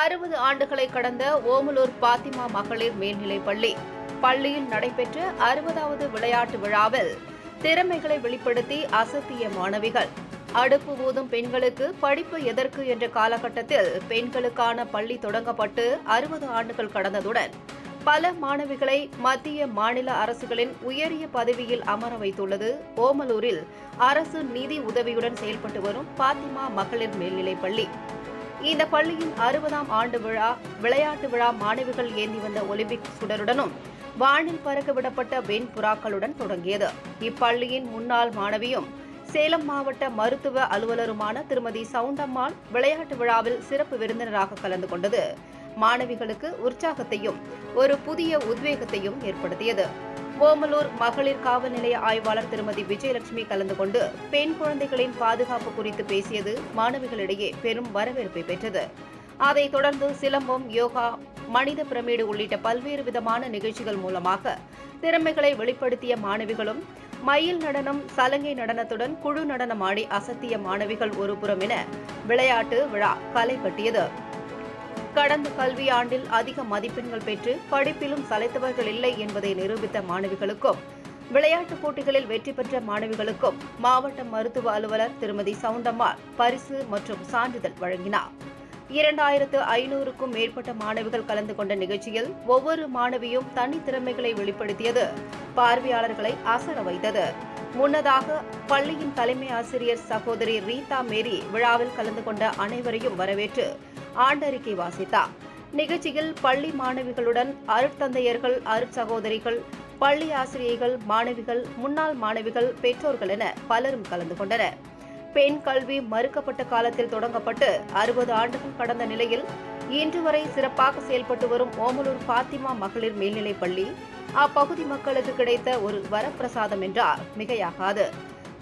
அறுபது ஆண்டுகளை கடந்த ஓமலூர் பாத்திமா மகளிர் மேல்நிலைப் பள்ளி. பள்ளியில் நடைபெற்ற அறுபதாவது விளையாட்டு விழாவில் திறமைகளை வெளிப்படுத்தி அசத்திய மாணவிகள். அடுப்பு ஊதும் பெண்களுக்கு படிப்பு எதற்கு என்ற காலகட்டத்தில் பெண்களுக்கான பள்ளி தொடங்கப்பட்டு அறுபது ஆண்டுகள் கடந்ததுடன் பல மாணவிகளை மத்திய மாநில அரசுகளின் உயரிய பதவியில் அமர வைத்துள்ளது. ஓமலூரில் அரசு நிதி உதவியுடன் செயல்பட்டு வரும் பாத்திமா மகளிர் மேல்நிலைப் பள்ளி. இந்த பள்ளியின் அறுபதாம் ஆண்டு விழா விளையாட்டு விழா மாணவிகள் ஏந்தி வந்த ஒலிம்பிக் சுடருடனும் வானில் பறக்கவிடப்பட்ட வெண் புறாக்களுடன் தொடங்கியது. இப்பள்ளியின் முன்னாள் மாணவியும் சேலம் மாவட்ட மருத்துவ அலுவலருமான திருமதி சவுண்டம்மாள் விளையாட்டு விழாவில் சிறப்பு விருந்தினராக கலந்து கொண்டது. மாணவிகளுக்கு உற்சாகத்தையும் ஒரு புதிய உத்வேகத்தையும் ஏற்படுத்தியது. ஓமலூர் மகளிர் காவல் நிலைய ஆய்வாளர் திருமதி விஜயலட்சுமி கலந்து கொண்டு பெண் குழந்தைகளின் பாதுகாப்பு குறித்து பேசியது மாணவிகளிடையே பெரும் வரவேற்பை பெற்றது. அதைத் தொடர்ந்து சிலம்பம் யோகா மனித பிரமிடு உள்ளிட்ட பல்வேறு விதமான நிகழ்ச்சிகள் மூலமாக திறமைகளை வெளிப்படுத்திய மாணவிகளும் மயில் நடனம் சலங்கை நடனத்துடன் குழு நடனம் ஆடி அசத்திய மாணவிகள் ஒருபுறம் என விளையாட்டு விழா களை கட்டியது கடந்த கல்வியாண்டில் அதிக மதிப்பெண்கள் பெற்று படிப்பிலும் சளைத்தவர்கள் இல்லை என்பதை நிரூபித்த மாணவிகளுக்கும் விளையாட்டுப் போட்டிகளில் வெற்றி பெற்ற மாணவிகளுக்கும் மாவட்ட மருத்துவ அலுவலர் திருமதி சவுண்டம்மாள் பரிசு மற்றும் சான்றிதழ் வழங்கினார். இரண்டாயிரத்து ஐநூறுக்கும் மேற்பட்ட மாணவிகள் கலந்து கொண்ட நிகழ்ச்சியில் ஒவ்வொரு மாணவியும் தனித்திறமைகளை வெளிப்படுத்தியது பார்வையாளர்களை அசர வைத்தது. முன்னதாக பள்ளியின் தலைமை ஆசிரியர் சகோதரி ரீதா மேரி விழாவில் கலந்து கொண்ட அனைவரையும் வரவேற்று ஆண்டறிக்கை வாசித்தார். நிகழ்ச்சியில் பள்ளி மாணவிகளுடன் அருட்தந்தையர்கள் அருட்சகோதரிகள் பள்ளி ஆசிரியர்கள் மாணவிகள் முன்னாள் மாணவிகள் பெற்றோர்கள் என பலரும் கலந்து கொண்டனர். பெண் கல்வி மறுக்கப்பட்ட காலத்தில் தொடங்கப்பட்டு அறுபது ஆண்டுகள் கடந்த நிலையில் இன்று வரை சிறப்பாக செயல்பட்டு வரும் ஓமலூர் பாத்திமா மகளிர் மேல்நிலைப் பள்ளி அப்பகுதி மக்களுக்கு கிடைத்த ஒரு வரப்பிரசாதம் என்றார். மிகையாகாது.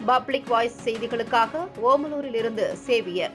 பப்ளிக் வாய்ஸ் செய்திகளுக்காக ஓமலூரில் இருந்து சேவியர்.